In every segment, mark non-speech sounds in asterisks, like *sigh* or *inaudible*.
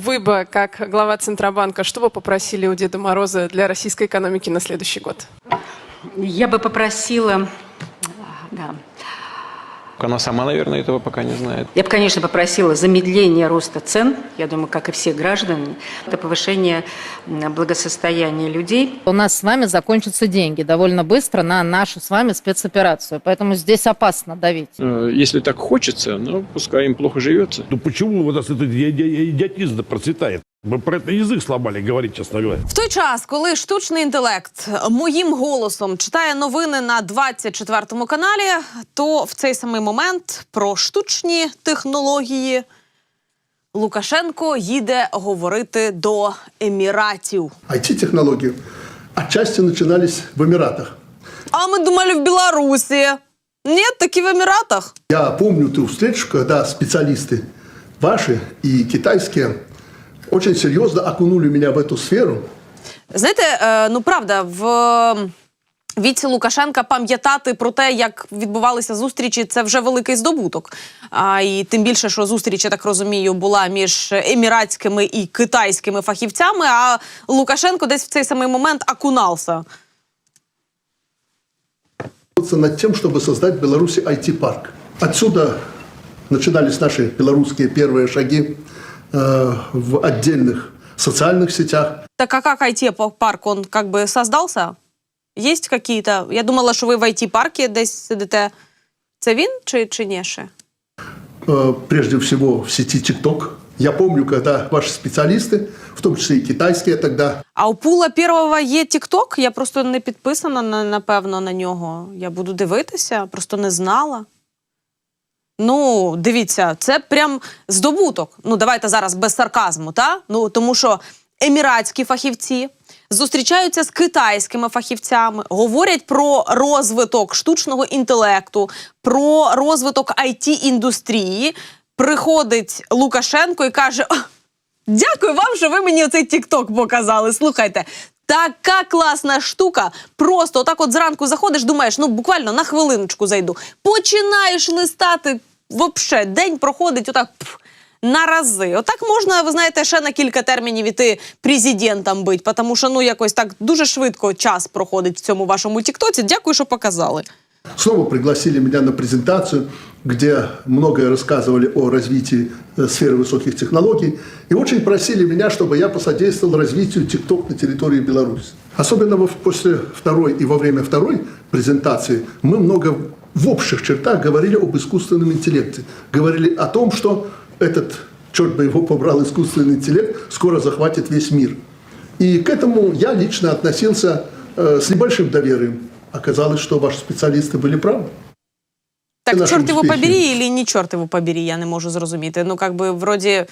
Вы бы, как глава Центробанка, что бы попросили у Деда Мороза для российской экономики на следующий год? Я бы попросила, да, Она сама, наверное, этого пока не знает. я бы, конечно, попросила замедления роста цен, я думаю, как и все граждане, это повышение благосостояния людей. У нас с вами закончатся деньги довольно быстро на нашу с вами спецоперацию. Поэтому здесь опасно давить. Э, Если так хочется, ну, пускай им плохо живется. Ну почему у нас этот идиотизм процветает? Мы про это язык сломали, говорить, честно говоря. В той час, коли штучний інтелект моїм голосом читає новини на 24 каналі, то в цей самий момент про штучні технології Лукашенко їде говорити до Еміратів. IT-технологии отчасти начинались в Эмиратах. А ми думали в Білорусі. Ні, таки в Еміратах. Я помню ту встречу, когда специалисты ваши и китайские очень серьезно окунули меня в эту сферу. Знаєте, е, ну правда, в ем, віці Лукашенка пам'ятати про те, як відбувалися зустрічі, це вже великий здобуток. А і тим більше, що зустріч, я так розумію, була між еміратськими і китайськими фахівцями. А Лукашенко десь в цей самий момент окунався. над тем, чтобы создать в Беларуси IT-парк. Отсюда начинались наши белорусские первые шаги э, в отдельных социальных сетях. Так а как IT-парк, он как бы создался? Есть какие-то? Я думала, що ви в IT-паркі десь сидите. Це він чи, чи ні ще? Э, прежде всего в сети TikTok. Я помню, когда ваши специалисты, в том числе и китайские тогда, А у Пула Первого є TikTok? Я просто не підписана на, напевно на нього. Я буду дивитися, просто не знала. Ну, дивіться, це прям здобуток. Ну, давайте зараз без сарказму, та? Ну, тому що еміратські фахівці зустрічаються з китайськими фахівцями, говорять про розвиток штучного інтелекту, про розвиток it індустрії Приходить Лукашенко і каже: Дякую вам, що ви мені оцей Тік-Ток показали. Слухайте. Така класна штука. Просто отак от зранку заходиш, думаєш, ну буквально на хвилиночку зайду. Починаєш листати, вообще, день проходить отак пф, на рази. Отак можна, ви знаєте, ще на кілька термінів іти президентом бути, тому що ну якось так дуже швидко час проходить в цьому вашому Тіктоці. Дякую, що показали. Снова пригласили меня на презентацию, где многое рассказывали о развитии э, сферы высоких технологий. И очень просили меня, чтобы я посодействовал развитию TikTok на территории Беларуси. Особенно во- после второй и во время второй презентации мы много в общих чертах говорили об искусственном интеллекте. Говорили о том, что этот, черт бы его побрал, искусственный интеллект скоро захватит весь мир. И к этому я лично относился э, с небольшим доверием. Оказалось, что ваши специалисты были правы. Так, Наші чорт його успіхи. побері, или не чорт його побері, я не можу зрозуміти. Ну, как бы, вроді,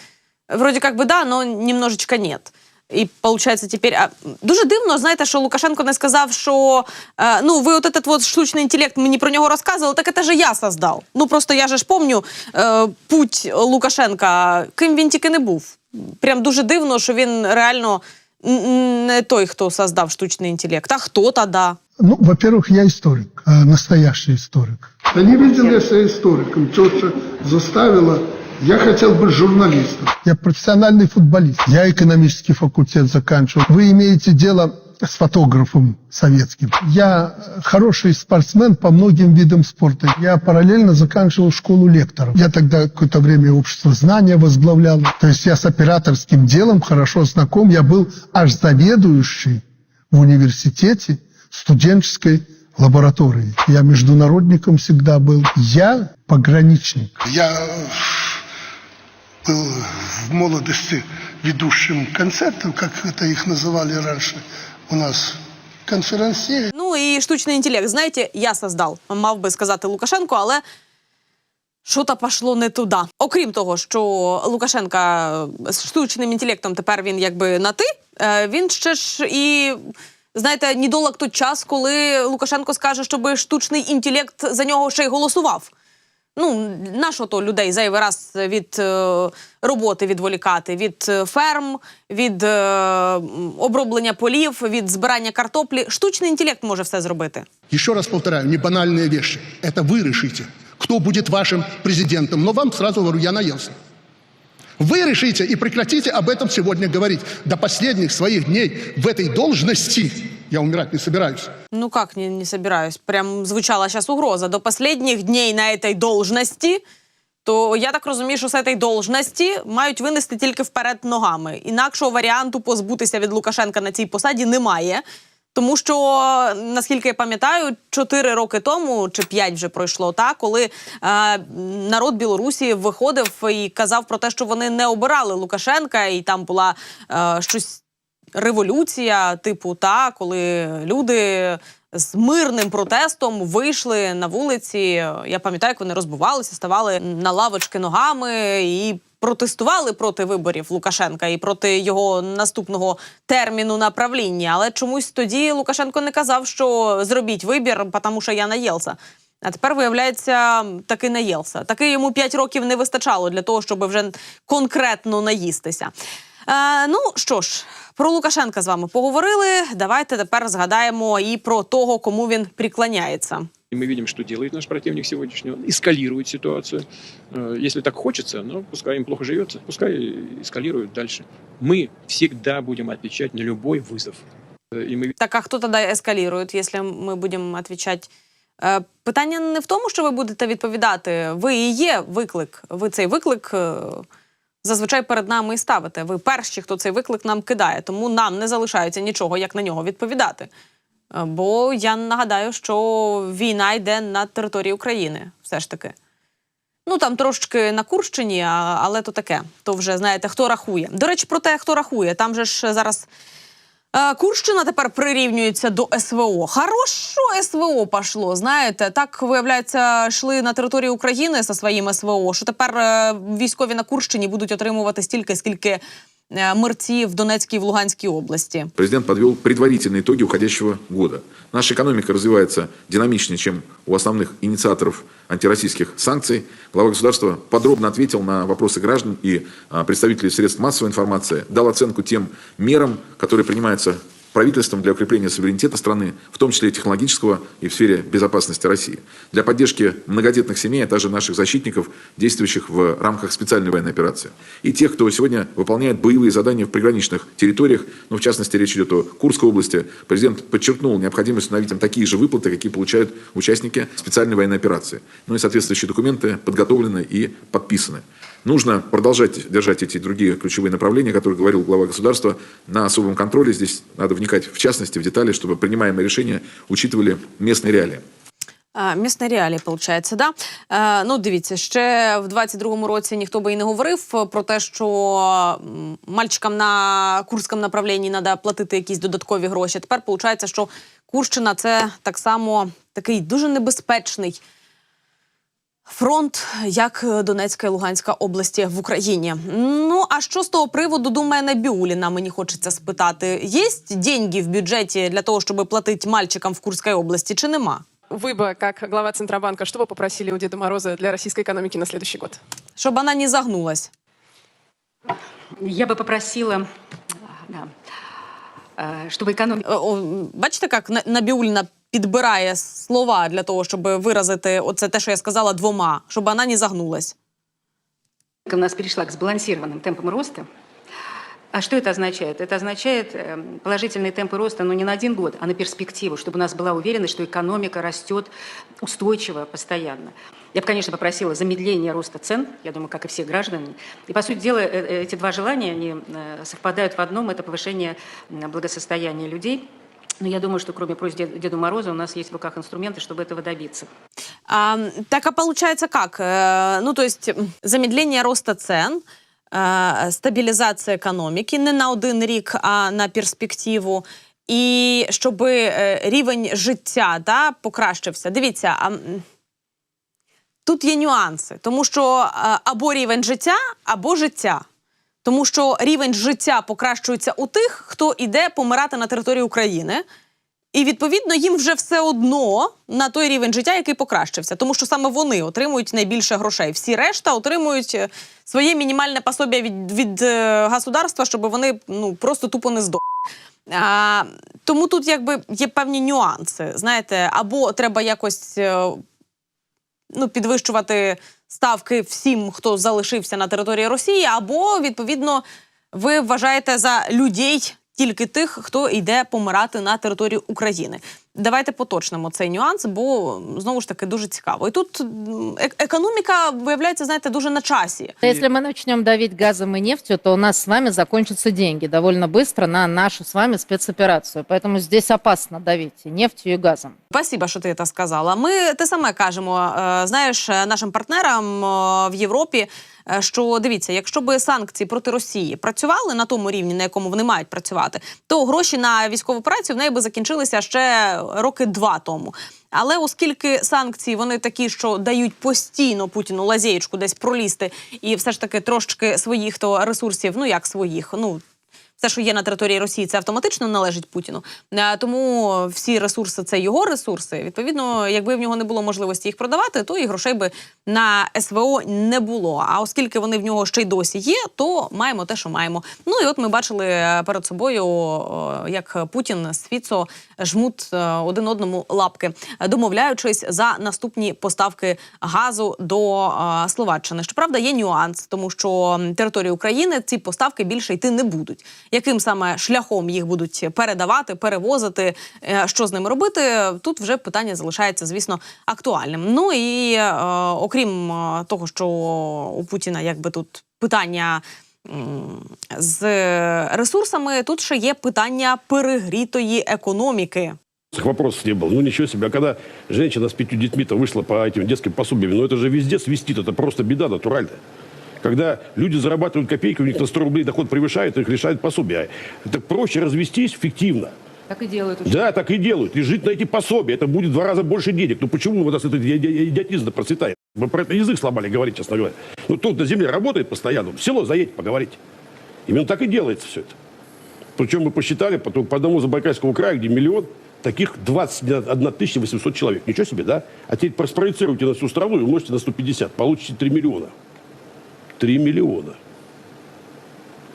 вроді как бы да, но немножечко нет. І получается тепер а, дуже дивно, знаєте, що Лукашенко не сказав, що е, ну ви от этот вот штучний інтелект мені про нього розказували, так це ж я создав. Ну просто я же ж помню е, путь Лукашенка, ким він тільки не був. Прям дуже дивно, що він реально н- н- не той, хто создав штучний інтелект. А хто тоді? Ну, во-первых, я историк, э, настоящий историк. Да не видел я себя историком. Тетя заставила. Я хотел быть журналистом. Я профессиональный футболист. Я экономический факультет заканчивал. Вы имеете дело с фотографом советским. Я хороший спортсмен по многим видам спорта. Я параллельно заканчивал школу лекторов. Я тогда какое-то время общество знания возглавлял. То есть я с операторским делом хорошо знаком. Я был аж заведующий в университете студенческой лаборатории. Я международником всегда был. Я пограничник. Я был в молодости ведущим концертов, как это их называли раньше у нас, конферансье. Ну і штучний інтелект, знаєте, я создав, мав би сказати Лукашенко, але що-то пішло не туди. Окрім того, що Лукашенка з штучним інтелектом тепер він якби на ти, е, він ще ж і. Знаєте, недолог той час, коли Лукашенко скаже, щоб штучний інтелект за нього ще й голосував. Ну, на що то людей зайвий раз від е, роботи відволікати, від е, ферм, від е, м, оброблення полів, від збирання картоплі. Штучний інтелект може все зробити. Еще раз повторяю, не банальные вещи. Это вы решите, кто будет вашим президентом. Но вам сразу говорю, я наелся. Вы решите и прекратите об этом сегодня говорить. До последних своих дней в этой должности я умирать не собираюсь. Ну как не, не собираюсь? Прям звучала сейчас угроза. До последних дней на этой должності. То я так розумію, що з цієї должності мають винести тільки вперед ногами. Інакшого варіанту позбутися від Лукашенка на цій посаді немає. Тому що, наскільки я пам'ятаю, 4 роки тому чи 5 вже пройшло, та коли е, народ Білорусі виходив і казав про те, що вони не обирали Лукашенка, і там була е, щось революція, типу, та коли люди з мирним протестом вийшли на вулиці. Я пам'ятаю, як вони розбивалися, ставали на лавочки ногами і протестували проти виборів Лукашенка і проти його наступного терміну на правлінні. Але чомусь тоді Лукашенко не казав, що зробіть вибір, тому що я наїлся. А тепер виявляється, таки наїлся. Таки йому 5 років не вистачало для того, щоб вже конкретно наїстися. Е, ну що ж, про Лукашенка з вами поговорили. Давайте тепер згадаємо і про того, кому він приклоняється. И мы видим, что делает наш противник сегодняшний. Он эскалирует ситуацию. Э, Если так хочется, ну, пускай им плохо живется, пускай эскалируют дальше. Мы всегда будем отвечать на любой вызов. Э, И мы Так а хто тоді ескалірує, якщо ми будемо відповідати? Е, питання не в тому, що ви будете відповідати. Ви і є виклик. Ви цей виклик е, зазвичай перед нами і ставите. Ви перші, хто цей виклик нам кидає. Тому нам не залишається нічого, як на нього відповідати. Е, Бо я нагадаю, що війна йде на території України, все ж таки. Ну там трошки на Курщині, але то таке. То вже знаєте, хто рахує. До речі, про те, хто рахує. Там же ж зараз Курщина тепер прирівнюється до СВО. Хорошо СВО пошло. Знаєте, так виявляється, йшли на територію України зі своїм СВО, що тепер е, військові на Курщині будуть отримувати стільки, скільки е, мерці в Донецькій і в Луганській області. Президент подвел предварительные итоги уходящего года. Наша экономика развивается динамичнее, чем у основных инициаторов антироссийских санкций. Глава государства подробно ответил на вопросы граждан и а, представителей средств массовой информации, дал оценку тем мерам, которые принимаются правительством для укрепления суверенитета страны, в том числе технологического и в сфере безопасности России. Для поддержки многодетных семей, а также наших защитников, действующих в рамках специальной военной операции. И тех, кто сегодня выполняет боевые задания в приграничных территориях, ну, в частности, речь идет о Курской области. Президент подчеркнул необходимость установить им такие же выплаты, какие получают участники специальной военной операции. Ну и соответствующие документы подготовлены и подписаны. Нужно продолжать держать эти другие ключевые направления, о которых говорил глава государства, на особом контроле. Здесь надо вникать в частности, в детали, чтобы принимаемые решения учитывали местные реалии. А, Місне реалії, виходить, да? Е, ну, дивіться, ще в 22-му році ніхто би і не говорив про те, що м, мальчикам на курському направлінні треба платити якісь додаткові гроші. Тепер виходить, що Курщина це так само такий дуже небезпечний фронт, як Донецька і Луганська області в Україні. Ну а що з того приводу думає Набіуліна? Мені хочеться спитати: є деньги в бюджеті для того, щоб платити мальчикам в Курській області, чи нема? Вы бы, как глава Центробанка, что бы попросили у Деда Мороза для российской экономики на следующий год? Щоб вона не загнулась. Я бы попросила, да, э, чтобы экономика Е, о, Бачите, як На- Набіуліна підбирає слова для того, щоб виразити оце те, що я сказала двома, щоб вона не загнулась. у нас перешла к сбалансированным темпам роста. А что это означает? Это означает э, положительные темпы роста, но не на один год, а на перспективу, чтобы у нас была уверенность, что экономика растет устойчиво, постоянно. Я бы, конечно, попросила замедления роста цен, я думаю, как и все граждане. И, по сути дела, э, э, эти два желания, они совпадают в одном, это повышение благосостояния людей. Но я думаю, что кроме просьб Дед- Деду Морозу у нас есть в руках инструменты, чтобы этого добиться. А, так а получается как? Э, ну, то есть м, замедление роста цен, э, стабілізація економіки не на один рік, а на перспективу. І щоб е, рівень життя да, покращився. Дивіться, а, м, тут є нюанси, тому що е, або рівень життя, або життя. Тому що рівень життя покращується у тих, хто іде помирати на території України. І відповідно їм вже все одно на той рівень життя, який покращився, тому що саме вони отримують найбільше грошей. Всі решта отримують е, своє мінімальне пособі від, від е, государства, щоб вони ну просто тупо не здохли. А, тому тут якби є певні нюанси. Знаєте, або треба якось е, ну, підвищувати ставки всім, хто залишився на території Росії, або відповідно ви вважаєте за людей тільки тих, хто йде помирати на територію України. Давайте поточнимо цей нюанс, бо знову ж таки дуже цікаво. І тут м, е- економіка виявляється, знаєте, дуже на часі. Если мы начнем давить газом и нефтью, то у нас с вами закончатся деньги довольно быстро на нашу с вами спецоперацию. Поэтому здесь опасно давить и нефтью, и газом. Спасибо, що ти це сказала. Ми те саме кажемо, е, знаєш, е, нашим партнерам е, в Європі. е, Що дивіться, якщо би санкції проти Росії працювали на тому рівні, на якому вони мають працювати, то гроші на військову працю в неї би закінчилися ще роки два тому. Але оскільки санкції вони такі, що дають постійно Путіну лазєчку десь пролізти, і все ж таки трошки своїх то ресурсів, ну як своїх, ну все, що є на території Росії, це автоматично належить Путіну. Е, Тому всі ресурси це його ресурси. Відповідно, якби в нього не було можливості їх продавати, то і грошей би на СВО не було. А оскільки вони в нього ще й досі є, то маємо те, що маємо. Ну і от ми бачили е, перед собою, як Путін з Фіцо жмуть е, один одному лапки, домовляючись за наступні поставки газу до Словаччини. Щоправда, є нюанс, тому що території України ці поставки більше йти не будуть Яким саме шляхом їх будуть передавати, перевозити, е, що з ними робити? Тут вже питання залишається, звісно, актуальним. Ну і е, окрім е, того, що у Путіна якби тут питання. м, З ресурсами тут ще є питання перегрітої економіки. Этих вопросов не было. Ну ничего себе. А когда женщина с пятью детьми-то вышла по этим детским пособиям, ну это же везде свистит. Это просто беда натуральная. Когда люди зарабатывают копейки, у них на 100 рублей доход превышает, их лишают пособия. Это проще развестись фиктивно. Так и делают Да, так и делают. И жить на эти пособия. Это будет в два раза больше денег. Ну почему у нас этот иди- иди- идиотизм процветает? Мы про это язык сломали говорить, честно говоря. Ну тут на земле работает постоянно. В село заедь, поговорить. Именно так и делается все это. Причем мы посчитали потом по одному Забайкальскому краю, где миллион, таких 21 800 человек. Ничего себе, да? А теперь спроецируйте на всю страну и умножьте на 150. Получите 3 миллиона. 3 миллиона.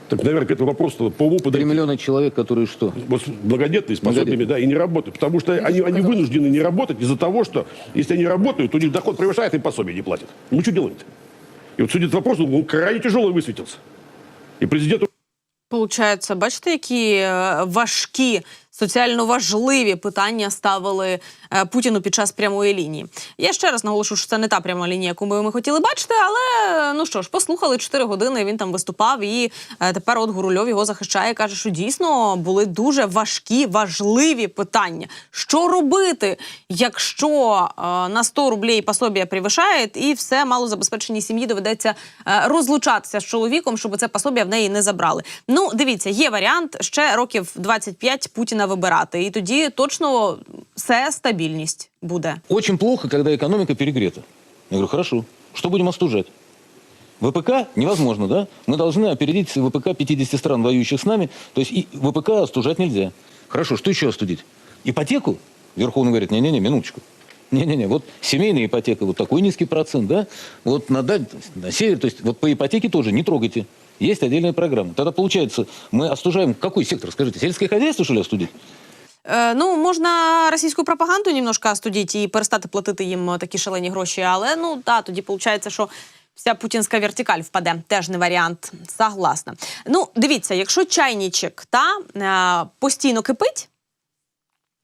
Так, наверное, к этому вопросу надо по уму Три подойти. миллиона человек, которые что? Вот многодетные, с пособиями, Многодетные. да, и не работают. Потому что они, они вынуждены не работать из-за того, что если они работают, у них доход превышает, им пособие не платят. Ну что делать? И вот судя по вопросу, он крайне тяжелый высветился. И президенту Получається, бачите, які е, важкі, соціально важливі питання ставили е, Путіну під час прямої лінії. Я ще раз наголошу, що це не та пряма лінія, яку ми хотіли бачити, але е, ну що ж, послухали 4 години. Він там виступав, і е, тепер от Гурульов його захищає. каже, що дійсно були дуже важкі, важливі питання. Що робити, якщо на 100 рублей пособія превишає, і все малозабезпеченій сім'ї доведеться розлучатися з чоловіком, щоб це пособія в неї не забрали. Ну, дивіться, є варіант ще років 25 Путіна вибирати, і тоді точно все стабільність буде. Очень плохо, когда экономика перегрета. Я говорю, хорошо, что будем остужать? ВПК невозможно, да? Мы должны опередить ВПК 50 стран, воюющих с нами. То есть и ВПК остужать нельзя. Хорошо, что еще остудить? Ипотеку? Верховный говорит, не-не-не, минуточку. Не-не-не, вот семейная ипотека, вот такой низкий процент, да? Вот на, даль- на север, то есть вот по ипотеке тоже не трогайте. Есть отдельная программа. Тогда получается, мы остужаем какой сектор, скажите, сельское хозяйство, что ли, остудить? Е, ну, можна російську пропаганду немножко остудити і перестати платити їм е, такі шалені гроші, але ну да, тоді виходить, що вся путінська вертикаль впаде. Теж не варіант. Согласна. Ну, дивіться, якщо чайничок та е, постійно кипить.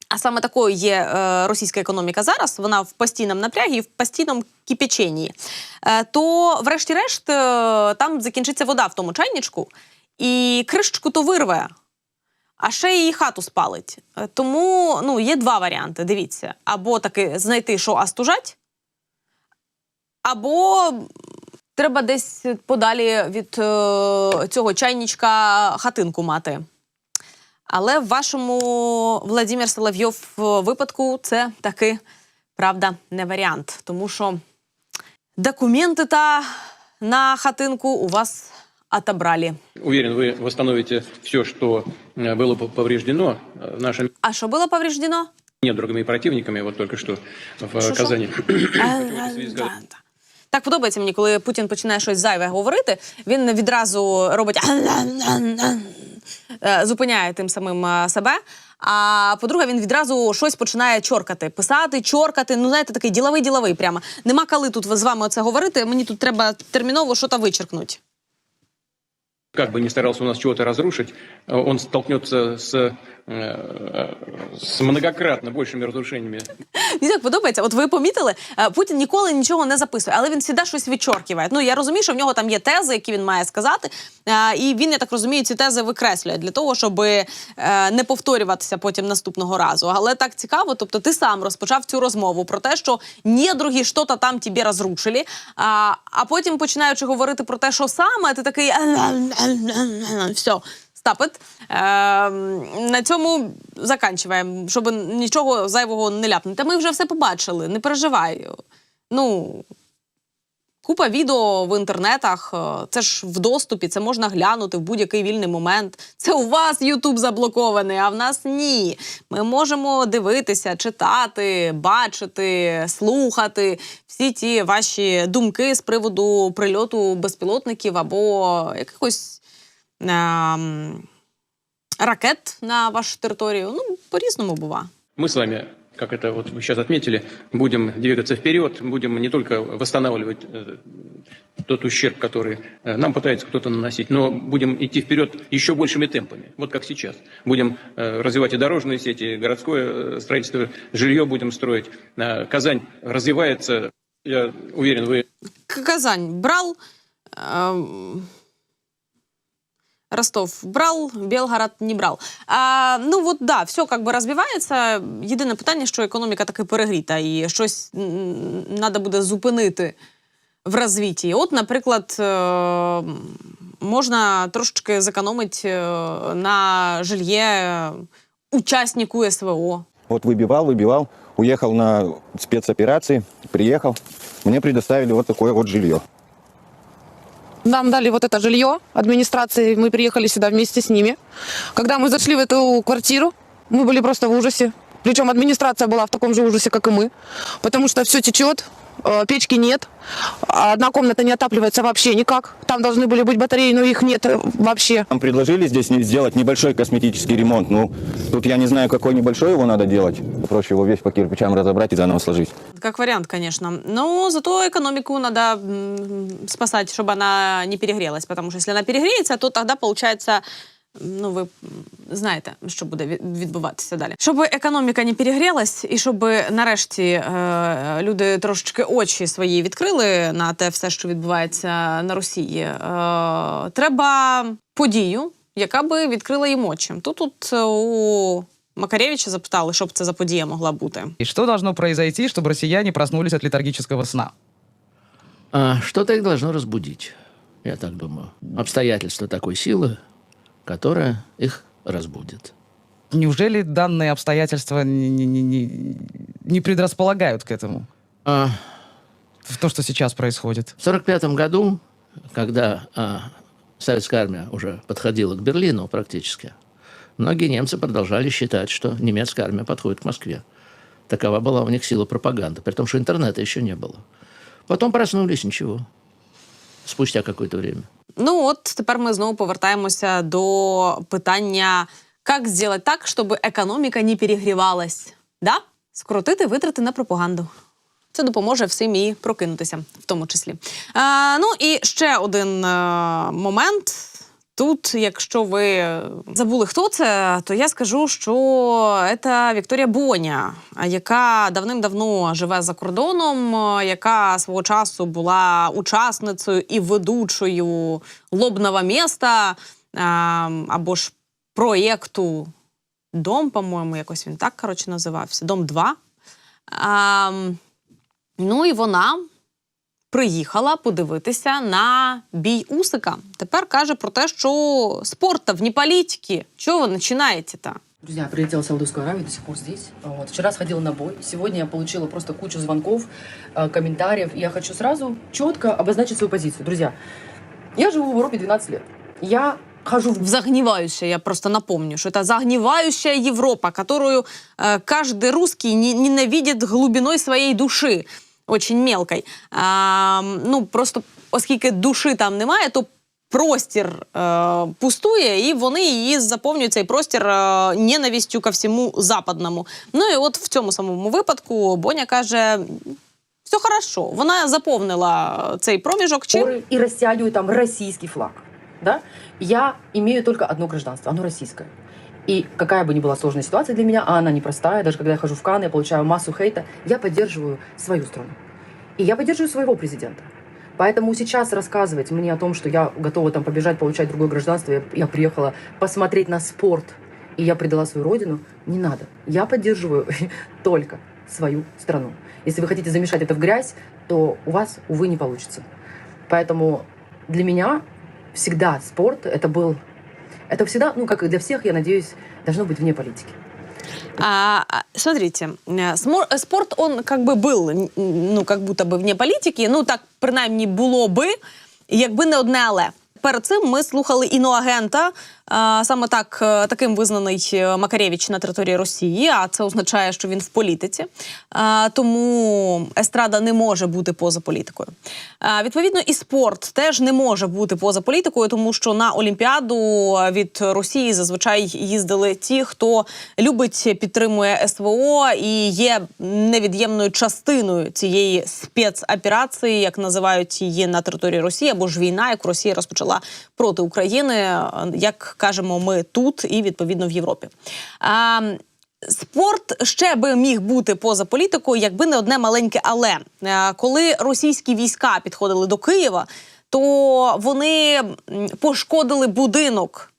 А саме такою є е, російська економіка зараз. Вона в постійному напрягі і в постійному кипяченні. Е, то, врешті-решт, е, там закінчиться вода в тому чайничку, і кришечку то вирве а ще її хату спалить. Тому ну, є два варіанти. Дивіться: або таки знайти, що астужать, або треба десь подалі від цього чайничка хатинку мати. Але в вашому Владимир Соловйов випадку це таки правда не варіант, тому що документи та на хатинку у вас отобрали. Уверен, вы восстановите все, что э, было п- повреждено э, нашими А що було повреждено? недругами и противниками, вот только что в Шо-шо? э, Казани. Так подобається мені, коли Путін починає щось зайве говорити. Він відразу робить зупиняє тим самим себе. А по-друге, він відразу щось починає чоркати, писати, чоркати. Ну, знаєте, такий діловий діловий прямо. Нема коли тут з вами це говорити. Мені тут треба терміново щось вичеркнути Как бы ни старался у нас чего-то разрушить, э, он столкнется с, э, с многократно большими разрушениями Мені так *laughs* подобається. От ви помітили, е, Путін ніколи нічого не записує, але він завжди щось відчорківає. Ну я розумію, що в нього там є тези, які він має сказати. е, І він, я так розумію, ці тези викреслює для того, щоб е, не повторюватися потім наступного разу. Але так цікаво. Тобто, ти сам розпочав цю розмову про те, що недруги що-то там тобі розрушили. А, а потім, починаючи говорити про те, що саме, ти такий все. Стапет. Е, на цьому заканчиваємо, щоб нічого зайвого не ляпнути. Ми вже все побачили, не переживай. Ну, купа відео в інтернетах, е, це ж в доступі, це можна глянути в будь-який вільний момент. Це у вас Ютуб заблокований, а в нас ні. Ми можемо дивитися, читати, бачити, слухати всі ті ваші думки з приводу прильоту безпілотників або якихось ем, ракет на вашу територію. Ну, по-різному бува. Мы с вами, как это вот вы сейчас отметили, будем двигаться вперед, будем не только восстанавливать э, тот ущерб, который э, нам пытается кто-то наносить, но будем идти вперед еще большими темпами, вот как сейчас. Будем э, развивать и дорожные сети, и городское э, строительство, жилье будем строить. Э, Казань развивается, я уверен, вы Казань брал, ем, Ростов брал, Белгород не брал. А, ну от да, все как би розбивається. Єдине питання, що економіка таки перегріта, і щось треба буде зупинити в розвитті. От, наприклад, е, можна трошечки зекономити е, на жильє учаснику СВО. Вот выбивал, выбивал, уехал на спецоперации, приехал. Мне предоставили вот такое вот жилье. Нам дали вот это жилье администрации, мы приехали сюда вместе с ними. Когда мы зашли в эту квартиру, мы были просто в ужасе. Причем администрация была в таком же ужасе, как и мы, потому что все течет, э, печки нет, одна комната не отапливается вообще никак. Там должны были быть батареи, но их нет э, вообще. Нам предложили здесь сделать небольшой косметический ремонт. Ну, тут я не знаю, какой небольшой его надо делать. Проще его весь по кирпичам разобрать и заново сложить. Как вариант, конечно. Но зато экономику надо спасать, чтобы она не перегрелась. Потому что если она перегреется, то тогда получается. Ну, ви знаєте, що буде від- відбуватися далі. Щоб економіка не перегрілась, і щоб нарешті е, люди трошечки очі свої відкрили на те все, що відбувається на Росії, е, треба подію, яка би відкрила їм очі. Тут тут е, у Макаревича запитали, що б це за подія могла бути. И что должно произойти, чтобы россияне проснулись от летаргического сна? Что-то их должно разбудить, я так думаю. Обстоятельства такой силы, которая их разбудит. Неужели данные обстоятельства не, не- не- не- предрасполагают к этому? А, В то, что сейчас происходит. в 1945 году, когда а, советская армия уже подходила к Берлину практически, многие немцы продолжали считать, что немецкая армия подходит к Москве. Такова была у них сила пропаганды, при том, что интернета еще не было. Потом проснулись, ничего. Спустя какое-то время. Ну от тепер ми знову повертаємося до питання, як зробити так, щоб економіка не перегрівалась. Да? Скоротити витрати на пропаганду. Це допоможе всім і прокинутися, в тому числі. Е, ну і ще один е, момент. Тут, якщо ви забули, хто це, то я скажу, що це Вікторія Боня, яка давним-давно живе за кордоном, яка свого часу була учасницею і ведучою лобного міста або ж проєкту Дом, по-моєму, якось він так коротше називався. Дом 2. А, ну і вона приїхала подивитися на бій Усика. Тепер каже про те, що спорт вне політики. Чого ви починаєте-то? Друзья, прилетела в Саудовскую Аравию, до сих пор здесь. Вот. Вчера сходила на бой. Сегодня я получила просто кучу звонков, э, комментариев. Я хочу сразу четко обозначить свою позицию. Друзья, я живу в Европе 12 лет. Я хожу в В загнивающая, я просто напомню, что это загнивающая Европа, которую э, каждый русский не- ненавидит глубиной своей души, очень мелкой. А, ну, просто оскільки душі там немає, то простір е, пустує, і вони її заповнюють цей простір е, ненавистю ко всьому западному. Ну і от в цьому самому випадку Боня каже: все хорошо, вона заповнила цей проміжок. Чим? Поры и там российский флаг. Да? Я имею только одно гражданство, оно российское. И какая бы ни была сложная ситуация для меня, а она непростая, даже когда я хожу в Канны, я получаю массу хейта, я поддерживаю свою страну. И я поддерживаю своего президента. Поэтому сейчас рассказывать мне о том, что я готова там побежать, получать другое гражданство, я, я приехала посмотреть на спорт, и я предала свою родину, не надо. Я поддерживаю *laughs* только свою страну. Если вы хотите замешать это в грязь, то у вас, увы, не получится. Поэтому для меня всегда спорт это был... Это всегда, ну, как и для всех, я надеюсь, должно быть вне политики. А, а, смотрите, э, смо- э, спорт, он как бы был, н- ну, как будто би вне політики, ну, так, принаймні, було би, якби не одне але. Перед цим ми слухали іноагента, а, саме так, е, таким визнаний е, Макаревич на території Росії, а це означає, що він в політиці. Тому естрада не може бути поза політикою. Відповідно, і спорт теж не може бути поза політикою, тому що на Олімпіаду від Росії зазвичай їздили ті, хто любить, підтримує СВО і є невід'ємною частиною цієї спецоперації, як називають її на території Росії, або ж війна, яку Росія розпочала проти України, як кажемо ми тут і відповідно в Європі. А, Спорт ще би міг бути поза політикою, якби не одне маленьке але. Коли російські війська підходили до Києва, то вони пошкодили будинок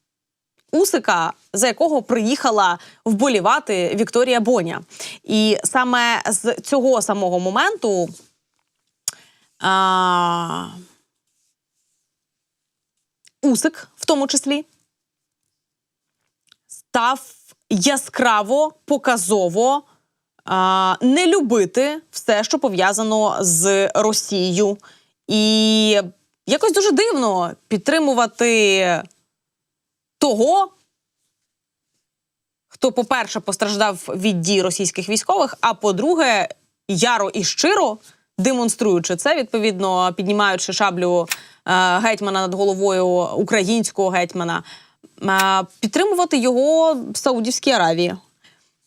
Усика, за якого приїхала вболівати Вікторія Боня. І саме з цього самого моменту. А... Усик, в тому числі, став яскраво, показово а, не любити все, що пов'язано з Росією. І якось дуже дивно підтримувати того, хто, по-перше, постраждав від дій російських військових, а по-друге, яро і щиро демонструючи це, відповідно, піднімаючи шаблю е, гетьмана над головою українського гетьмана, підтримувати його в Саудівській Аравії.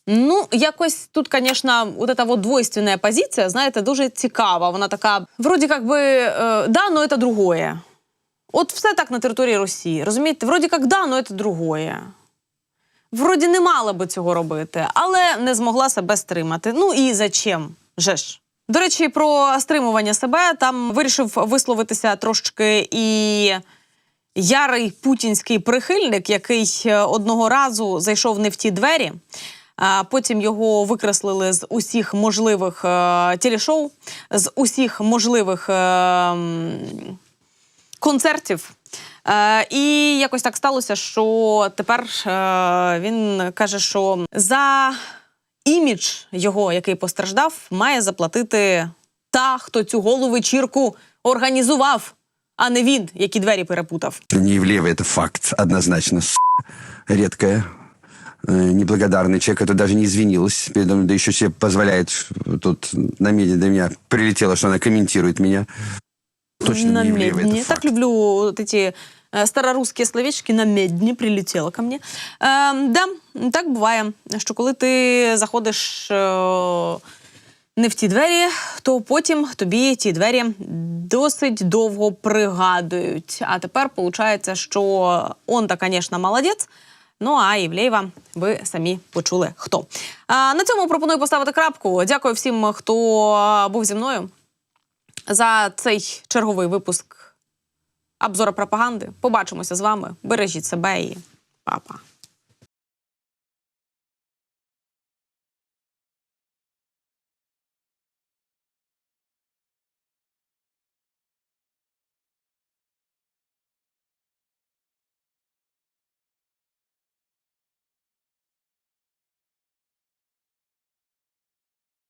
Ну, якось тут, звісно, вот эта вот двойственная позиція, знаєте, дуже цікава. Вона така, вроді як би, е, да, но це другое. От все так на території Росії. Розумієте, вроді як да, но це другое. Вроді не мала би цього робити, але не змогла себе стримати. Ну і зачем? Же ж. До речі, про стримування себе там вирішив висловитися трошки і ярий путінський прихильник, який е, одного разу зайшов не в ті двері. А потім його викреслили з усіх можливих е, телешоу, з усіх можливих е, концертів. Е, і якось так сталося, що тепер е, він каже, що за імідж його, який постраждав, має заплатити та, хто цю голу вечірку організував, а не він, які двері перепутав. Не Ивлеева, это факт, однозначно. С***. Редкая. Э, Неблагодарный человек, это даже не извинилась. Передо мной, Да еще себе позволяет, тут на меди до меня прилетело, что она комментирует меня. Точно на не Ивлеева, это медне. факт. Так люблю вот эти э, старорусские словечки на медне прилетіло ко мне. Е, да, так буває, що коли ти заходиш е, не в ті двері, то потім тобі ті двері досить довго пригадують. А тепер виходить, що он-то, звісно, молодець. Ну а Євлеєва ви самі почули хто. А, на цьому пропоную поставити крапку. Дякую всім, хто був зі мною за цей черговий випуск обзора пропаганди. Побачимося з вами. Бережіть себе і па-па.